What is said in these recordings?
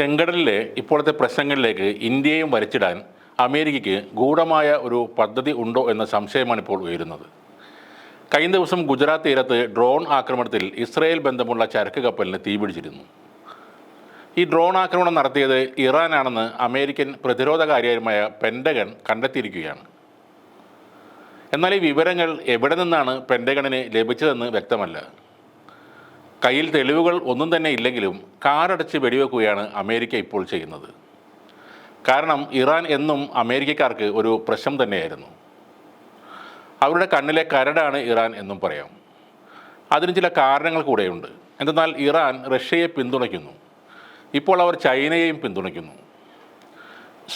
ചെങ്കടലിലെ ഇപ്പോഴത്തെ പ്രശ്നങ്ങളിലേക്ക് ഇന്ത്യയും വരച്ചിടാൻ അമേരിക്കയ്ക്ക് ഗൂഢമായ ഒരു പദ്ധതി ഉണ്ടോ എന്ന സംശയമാണ് ഇപ്പോൾ ഉയരുന്നത്. കഴിഞ്ഞ ദിവസം ഗുജറാത്ത് തീരത്ത് ഡ്രോൺ ആക്രമണത്തിൽ ഇസ്രയേൽ ബന്ധമുള്ള ചരക്ക് കപ്പലിന് തീപിടിച്ചിരുന്നു ഈ ഡ്രോൺ ആക്രമണം നടത്തിയത് ഇറാനാണെന്ന് അമേരിക്കൻ പ്രതിരോധകാര്യമായ പെൻഡഗൺ കണ്ടെത്തിയിരിക്കുകയാണ്. എന്നാൽ ഈ വിവരങ്ങൾ എവിടെ നിന്നാണ് പെൻഡഗണിന് ലഭിച്ചതെന്ന് വ്യക്തമല്ല. കയ്യിൽ തെളിവുകൾ ഒന്നും തന്നെ ഇല്ലെങ്കിലും കാറടച്ച് വെടിവെക്കുകയാണ് അമേരിക്ക ഇപ്പോൾ ചെയ്യുന്നത്. കാരണം ഇറാൻ എന്നും അമേരിക്കക്കാർക്ക് ഒരു പ്രശ്നം തന്നെയായിരുന്നു. അവരുടെ കണ്ണിലെ കരടാണ് ഇറാൻ എന്നും പറയാം. അതിന് ചില കാരണങ്ങൾ കൂടെയുണ്ട്. എന്തെന്നാൽ ഇറാൻ റഷ്യയെ പിന്തുണയ്ക്കുന്നു. ഇപ്പോൾ അവർ ചൈനയെയും പിന്തുണയ്ക്കുന്നു.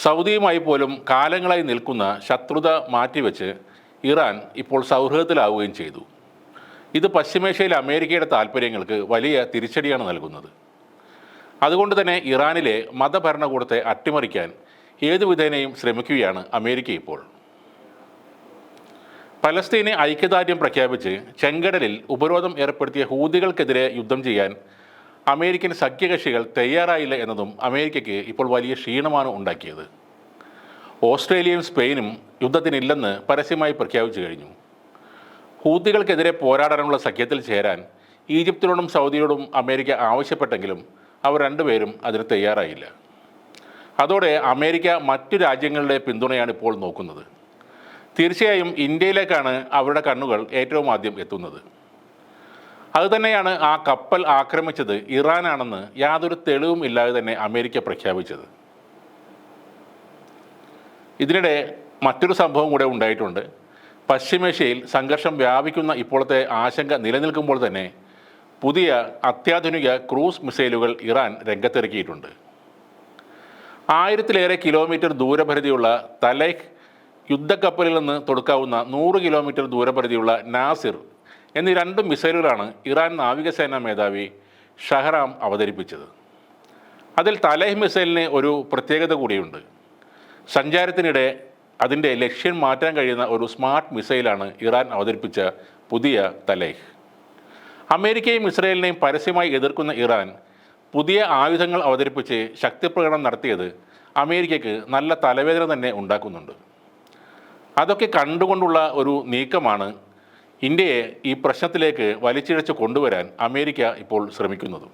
സൗദിയുമായി പോലും കാലങ്ങളായി നിൽക്കുന്ന ശത്രുത മാറ്റിവെച്ച് ഇറാൻ ഇപ്പോൾ സൗഹൃദത്തിലാവുകയും ചെയ്തു. ഇത് പശ്ചിമേഷ്യയിലെ അമേരിക്കയുടെ താല്പര്യങ്ങൾക്ക് വലിയ തിരിച്ചടിയാണ് നൽകുന്നത്. അതുകൊണ്ട് തന്നെ ഇറാനിലെ മതഭരണകൂടത്തെ അട്ടിമറിക്കാൻ ഏതുവിധേനയും ശ്രമിക്കുകയാണ് അമേരിക്ക ഇപ്പോൾ. പലസ്തീനെ ഐക്യദാർഢ്യം പ്രഖ്യാപിച്ച് ചെങ്കടലിൽ ഉപരോധം ഏർപ്പെടുത്തിയ ഹൂതികൾക്കെതിരെ യുദ്ധം ചെയ്യാൻ അമേരിക്കൻ സഖ്യകക്ഷികൾ തയ്യാറായില്ല എന്നതും അമേരിക്കയ്ക്ക് ഇപ്പോൾ വലിയ ക്ഷീണമാണ് ഉണ്ടാക്കിയത്. ഓസ്ട്രേലിയയും സ്പെയിനും യുദ്ധത്തിനില്ലെന്ന് പരസ്യമായി പ്രഖ്യാപിച്ചു കഴിഞ്ഞു. ഹൂത്തികൾക്കെതിരെ പോരാടാനുള്ള സഖ്യത്തിൽ ചേരാൻ ഈജിപ്തിനോടും സൗദിയോടും അമേരിക്ക ആവശ്യപ്പെട്ടെങ്കിലും അവർ രണ്ടുപേരും അതിന് തയ്യാറായില്ല. അതോടെ അമേരിക്ക മറ്റു രാജ്യങ്ങളുടെ പിന്തുണയാണ് ഇപ്പോൾ നോക്കുന്നത്. തീർച്ചയായും ഇന്ത്യയിലേക്കാണ് അവരുടെ കണ്ണുകൾ ഏറ്റവും ആദ്യം എത്തുന്നത്. അതുതന്നെയാണ് ആ കപ്പൽ ആക്രമിച്ചത് ഇറാനാണെന്ന് യാതൊരു തെളിവും ഇല്ലാതെ തന്നെ അമേരിക്ക പ്രഖ്യാപിച്ചത്. ഇതിനിടെ മറ്റൊരു സംഭവം കൂടെ ഉണ്ടായിട്ടുണ്ട്. പശ്ചിമേഷ്യയിൽ സംഘർഷം വ്യാപിക്കുന്ന ഇപ്പോഴത്തെ ആശങ്ക നിലനിൽക്കുമ്പോൾ തന്നെ പുതിയ അത്യാധുനിക ക്രൂസ് മിസൈലുകൾ ഇറാൻ രംഗത്തിറക്കിയിട്ടുണ്ട്. ആയിരത്തിലേറെ കിലോമീറ്റർ ദൂരപരിധിയുള്ള തലൈഖ് യുദ്ധക്കപ്പലിൽ നിന്ന് തൊടുക്കാവുന്ന നൂറ് കിലോമീറ്റർ ദൂരപരിധിയുള്ള നാസിർ എന്നീ രണ്ട് മിസൈലുകളാണ് ഇറാൻ നാവികസേനാ മേധാവി ഷഹറാം അവതരിപ്പിച്ചത്. അതിൽ തലൈഹ് മിസൈലിന് ഒരു പ്രത്യേകത കൂടിയുണ്ട്. സഞ്ചാരത്തിനിടെ അതിന്റെ ലക്ഷ്യം മാറ്റാൻ കഴിയുന്ന ഒരു സ്മാർട്ട് മിസൈലാണ് ഇറാൻ അവതരിപ്പിച്ച പുതിയ തലേഹ്. അമേരിക്കയും ഇസ്രയേലിനെയും പരസ്യമായി എതിർക്കുന്ന ഇറാൻ പുതിയ ആയുധങ്ങൾ അവതരിപ്പിച്ച് ശക്തിപ്രകടനം നടത്തിയത് അമേരിക്കയ്ക്ക് നല്ല തലവേദന തന്നെ ഉണ്ടാക്കുന്നുണ്ട്. അതൊക്കെ കണ്ടുകൊണ്ടുള്ള ഒരു നീക്കമാണ് ഇന്ത്യയെ ഈ പ്രശ്നത്തിലേക്ക് വലിച്ചിഴച്ച് കൊണ്ടുവരാൻ അമേരിക്ക ഇപ്പോൾ ശ്രമിക്കുന്നതും.